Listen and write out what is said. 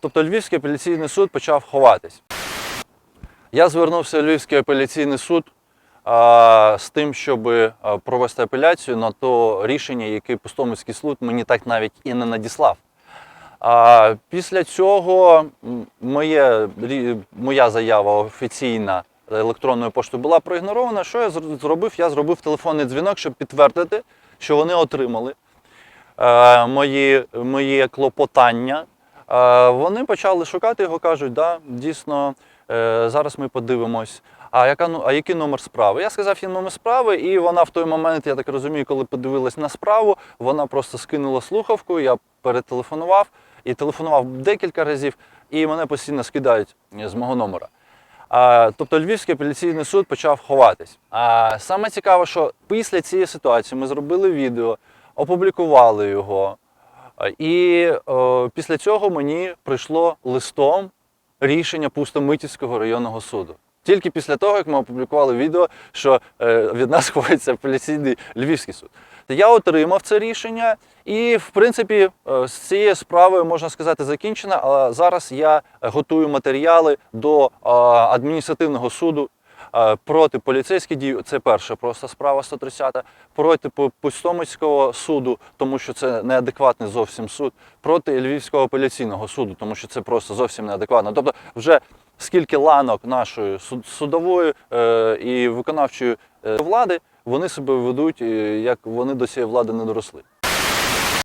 Тобто Львівський апеляційний суд почав ховатись. Я звернувся в Львівський апеляційний суд з тим, щоб провести апеляцію на то рішення, яке Пустомицький суд мені так навіть і не надіслав. А, після цього моє, моя заява офіційна електронною поштою була проігнорована. Що я зробив? Я зробив телефонний дзвінок, щоб підтвердити, що вони отримали е, мої, мої клопотання. Вони почали шукати його, кажуть, да, дійсно, е, зараз ми подивимось. А, яка, ну- а який номер справи? Я сказав їй номер справи, і вона в той момент, я так розумію, коли подивилась на справу, вона просто скинула слухавку, я перетелефонував і телефонував декілька разів, і мене постійно скидають з мого номера. А, тобто Львівський апеляційний суд почав ховатись. А саме цікаве, що після цієї ситуації ми зробили відео, опублікували його. І е, після цього мені прийшло листом рішення Пустомитівського районного суду. Тільки після того, як ми опублікували відео, що е, від нас ховається апеляційний Львівський суд. Я отримав це рішення, і в принципі е, з цією справою можна сказати закінчена. Але зараз я готую матеріали до е, адміністративного суду проти поліцейських дій. Це перша просто справа 130, проти Пу- Пустомицького суду, тому що це неадекватний зовсім суд, проти Львівського апеляційного суду, тому що це просто зовсім неадекватно. Тобто, вже скільки ланок нашої суд- судової е, і виконавчої е, влади вони себе ведуть, е, як вони до цієї влади не доросли.